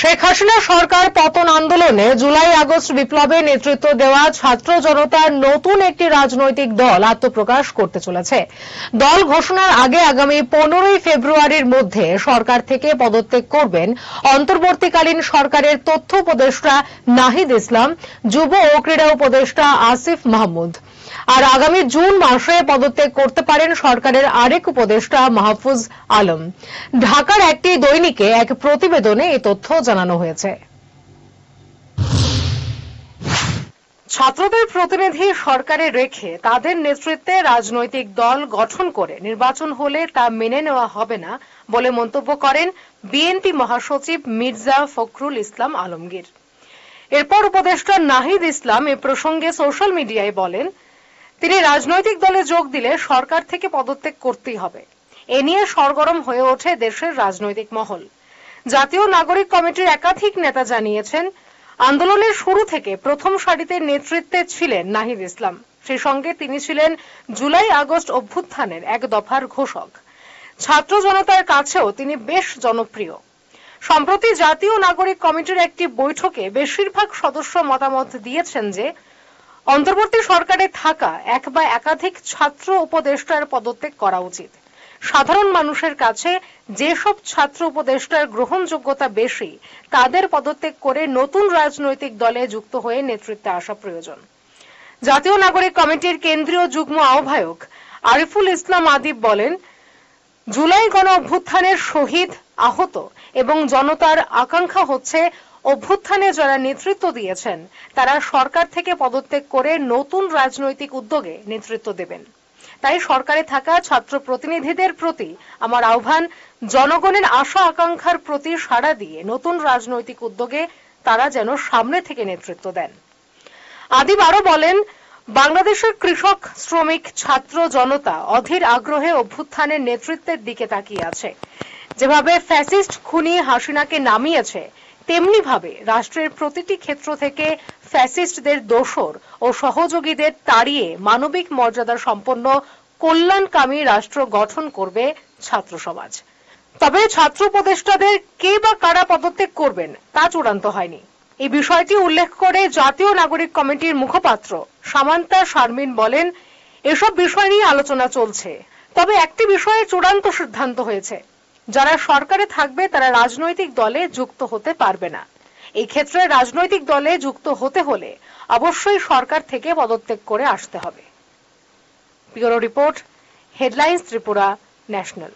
শেখ হাসিনা সরকার পতন আন্দোলনে July August বিপ্লবে নেতৃত্ব দেওয়া ছাত্র জনতার নতুন একটি রাজনৈতিক দল আত্মপ্রকাশ করতে চলেছে। দল ঘোষণার আগে আগামী পনেরোই ফেব্রুয়ারির মধ্যে সরকার থেকে পদত্যাগ করবেন অন্তর্বর্তীকালীন সরকারের তথ্য উপদেষ্টা নাহিদ ইসলাম, যুব ও ক্রীড়া উপদেষ্টা আসিফ মাহমুদ। আর আগামী জুন মাসে পদত্যাগ করতে পারেন সরকারের আরেক উপদেষ্টা মাহফুজ আলম। ঢাকার একটি দৈনিকে এক প্রতিবেদনে এই তথ্য জানানো হয়েছে। ছাত্রদের প্রতিনিধি সরকারে রেখে তাদের নেতৃত্বে রাজনৈতিক দল গঠন করে নির্বাচন হলে তা মেনে নেওয়া হবে না বলে মন্তব্য করেন বিএনপি মহাসচিব মির্জা ফখরুল ইসলাম আলমগীর। এরপর উপদেষ্টা নাহিদ ইসলাম এ প্রসঙ্গে সোশ্যাল মিডিয়ায় বলেন তিনি রাজনৈতিক দলে যোগ দিলে সরকার থেকে পদত্যাগ করতেই হবে। এ নিয়ে সরগরম হয়ে ওঠে দেশের রাজনৈতিক মহল। জাতীয় নাগরিক কমিটির একাধিক নেতা জানিয়েছেন, আন্দোলনের শুরু থেকে প্রথম সারিতে নেতৃত্বে ছিলেন নাহিদ ইসলাম। সেই সঙ্গে তিনি ছিলেন জুলাই আগস্ট অভ্যুত্থানের এক দফার ঘোষক। ছাত্র জনতার কাছেও তিনি বেশ জনপ্রিয়। সম্প্রতি জাতীয় নাগরিক কমিটির একটি বৈঠকে বেশিরভাগ সদস্য মতামত দিয়েছেন যে অন্তর্বর্তী সরকারে থাকা এক বা একাধিক ছাত্র উপদেষ্টার পদত্যাগ করা উচিত। সাধারণ মানুষের কাছে যেসব ছাত্র উপদেষ্টার গ্রহণযোগ্যতা বেশি, তাদের পদত্যাগ করে নতুন রাজনৈতিক দলে যুক্ত হয়ে নেতৃত্বে আসা প্রয়োজন। জাতীয় নাগরিক কমিটির কেন্দ্রীয় যুগ্ম আহ্বায়ক আরিফুল ইসলাম আদিব বলেন, জুলাই গণ অভ্যুত্থানের শহীদ আহত এবং জনতার আকাঙ্ক্ষা হচ্ছে অভ্যুত্থানে যারা নেতৃত্ব দিয়েছেন, তারা সরকার থেকে পদত্যাগ করে নতুন রাজনৈতিক উদ্যোগে নেতৃত্ব দেবেন। তাই সরকারে থাকা ছাত্র প্রতিনিধিদের প্রতি আমার আহ্বান, জনগণের আশা আকাঙ্ক্ষার প্রতি সাড়া দিয়ে নতুন রাজনৈতিক উদ্যোগে তারা যেন সামনে থেকে নেতৃত্ব দেন। আদিব আরও বলেন, বাংলাদেশের কৃষক, শ্রমিক, ছাত্র জনতা অধীর আগ্রহে অভ্যুত্থানের নেতৃত্বের দিকে তাকিয়ে আছে। যেভাবে ফ্যাসিস্ট খুনি হাসিনাকে নামিয়েছে তেমনি ভাবে রাষ্ট্রের প্রতিটি ক্ষেত্র থেকে ফ্যাসিস্টদের দোসর ও সহযোগীদের তাড়িয়ে মানবিক মর্যাদা সম্পন্ন কল্যাণকামী রাষ্ট্র গঠন করবে ছাত্র সমাজ। তবে ছাত্র উপদেষ্টাদের কে বা কারা পদত্যাগ করবেন তা চূড়ান্ত হয়নি। এই বিষয়টি উল্লেখ করে জাতীয় নাগরিক কমিটির মুখপাত্র সামান্তা শারমিন বলেন, এসব বিষয় নিয়ে আলোচনা চলছে, তবে একটি বিষয়ে চূড়ান্ত সিদ্ধান্ত হয়েছে। যারা সরকারে থাকবে, তারা রাজনৈতিক দলে যুক্ত হতে পারবে না। এই ক্ষেত্রে রাজনৈতিক দলে যুক্ত হতে হলে অবশ্যই সরকার থেকে পদত্যাগ করে আসতে হবে। Bureau report, headlines Tripura national.